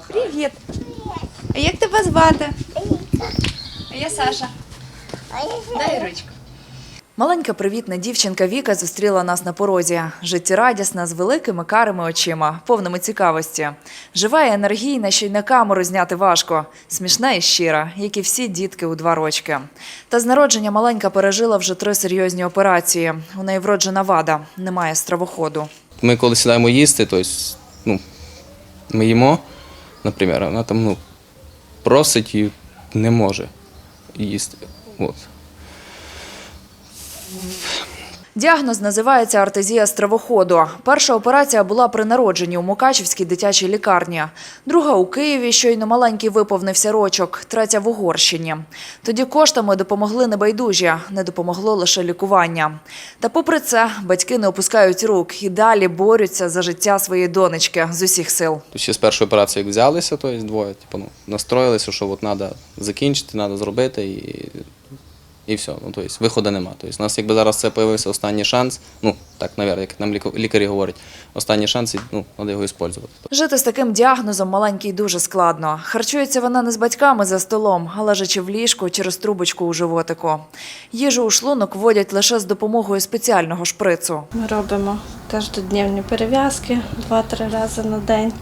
Привіт. А як тебе звати? А я Саша. Дай ручку. Маленька привітна дівчинка Віка зустріла нас на порозі. Життєрадісна, з великими карими очима, повними цікавості. Жива і енергійна, що й на камеру зняти важко. Смішна і щира, як і всі дітки у два рочки. Та з народження маленька пережила вже три серйозні операції. У неї вроджена вада, немає стравоходу. Ми коли сідаємо їсти, то ну, ми їмо, наприклад, вона там ну, просить і не може їсти. От. Діагноз називається артезія стравоходу. Перша операція була при народженні у Мукачівській дитячій лікарні. Друга у Києві, щойно маленький виповнився рочок, третя в Угорщині. Тоді коштами допомогли небайдужі, не допомогло лише лікування. Та попри це, батьки не опускають рук і далі борються за життя своєї донечки з усіх сил. Ще з першої операції як взялися, то є двоє, типу, ну, настроїлися, що от треба закінчити, треба зробити і, і все. Ну, тобто, виходу нема. Тобто, у нас якби зараз це з'явився останній шанс, ну так, навіть, як нам лікарі говорять, останній шанс, і ну, треба його використовувати. Жити з таким діагнозом маленькій дуже складно. Харчується вона не з батьками за столом, а лежачи в ліжку через трубочку у животику. Їжу у шлунок вводять лише з допомогою спеціального шприцу. Ми робимо кожнодневні перев'язки 2-3 рази на день.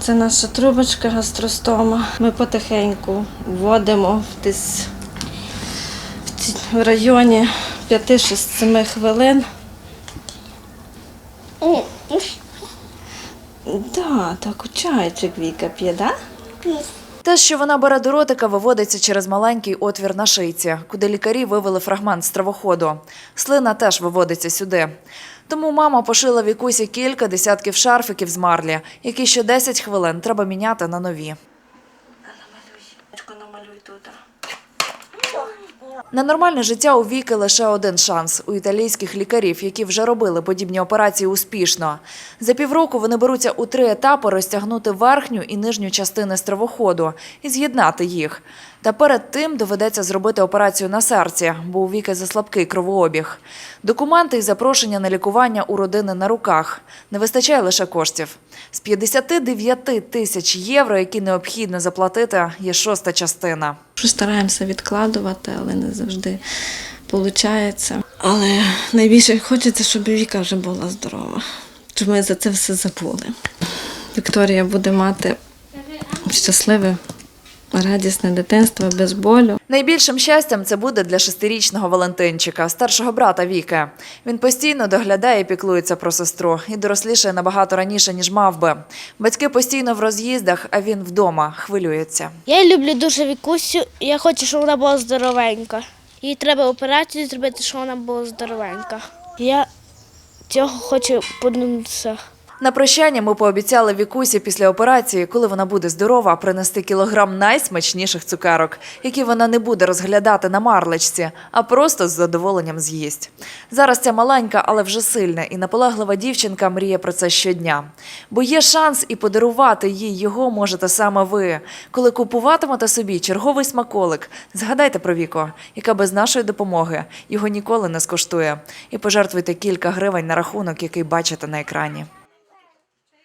Це наша трубочка гастростома. Ми потихеньку вводимо десь в районі 5-6-7 хвилин. Да, так, у чайчик Віка п'є, да? Те, що вона бере до ротика, виводиться через маленький отвір на шийці, куди лікарі вивели фрагмент стравоходу. Слина теж виводиться сюди. Тому мама пошила вікусі кілька десятків шарфиків з марлі, які ще 10 хвилин треба міняти на нові. На нормальне життя у Віки лише один шанс у італійських лікарів, які вже робили подібні операції успішно. За півроку вони беруться у три етапи розтягнути верхню і нижню частини стравоходу і з'єднати їх. Та перед тим доведеться зробити операцію на серці, бо у Віки заслабкий кровообіг. Документи і запрошення на лікування у родини на руках. Не вистачає лише коштів. З 59 тисяч євро, які необхідно заплатити, є шоста частина. Стараємося відкладувати, але не завжди виходить. Але найбільше хочеться, щоб Віка вже була здорова, щоб ми за це все забули. Вікторія буде мати щасливе, радісне дитинство без болю. Найбільшим щастям це буде для шестирічного Валентинчика, старшого брата Віки. Він постійно доглядає і піклується про сестру і дорослішає набагато раніше, ніж мав би. Батьки постійно в роз'їздах, а він вдома хвилюється. Я люблю дуже Вікусю, я хочу, щоб вона була здоровенька. Їй треба операцію зробити, щоб вона була здоровенька. Я цього хочу подуматися. На прощання ми пообіцяли Вікусі після операції, коли вона буде здорова, принести кілограм найсмачніших цукерок, які вона не буде розглядати на марлечці, а просто з задоволенням з'їсть. Зараз ця маленька, але вже сильна і наполеглива дівчинка мріє про це щодня. Бо є шанс і подарувати їй його можете саме ви. Коли купуватимете собі черговий смаколик, згадайте про Віко, яка без нашої допомоги його ніколи не скоштує. І пожертвуйте кілька гривень на рахунок, який бачите на екрані.